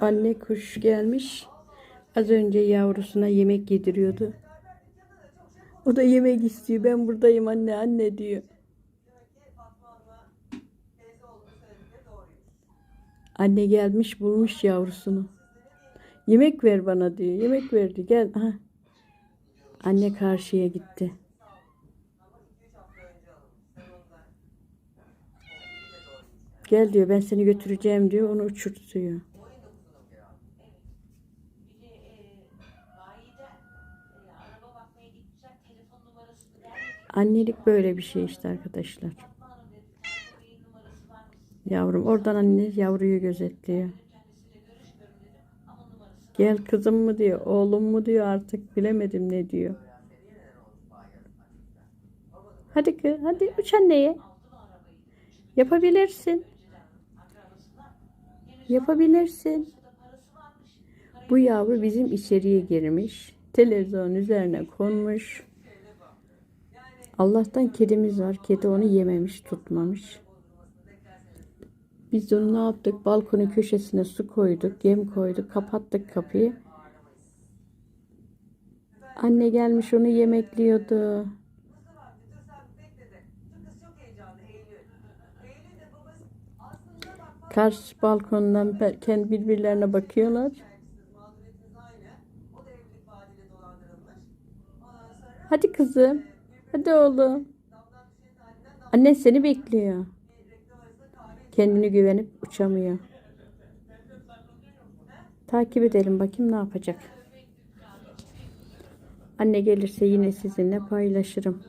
Anne kuş gelmiş. Az önce yavrusuna yemek yediriyordu. O da yemek istiyor. Ben buradayım anne anne diyor. Anne gelmiş bulmuş yavrusunu. Yemek ver bana diyor. Yemek verdi. Gel. Aha. Anne karşıya gitti. Gel diyor ben seni götüreceğim diyor. Onu uçurtuyor. Annelik böyle bir şey işte arkadaşlar. Yavrum oradan anne yavruyu gözetliyor. Gel kızım mı diyor, oğlum mu diyor artık bilemedim ne diyor. Hadi kız, hadi uç anneye. Yapabilirsin. Yapabilirsin. Bu yavru bizim içeriye girmiş. Televizyon üzerine konmuş. Allah'tan kedimiz var. Kedi onu yememiş, tutmamış. Biz onu ne yaptık? Balkonun köşesine su koyduk, yem koyduk, kapattık kapıyı. Anne gelmiş onu yemekliyordu. Karşı balkondan kendi birbirlerine bakıyorlar. Hadi kızım. Hadi oğlum. Annen seni bekliyor. Kendini güvenip uçamıyor. Takip edelim bakayım ne yapacak. Anne gelirse yine sizinle paylaşırım.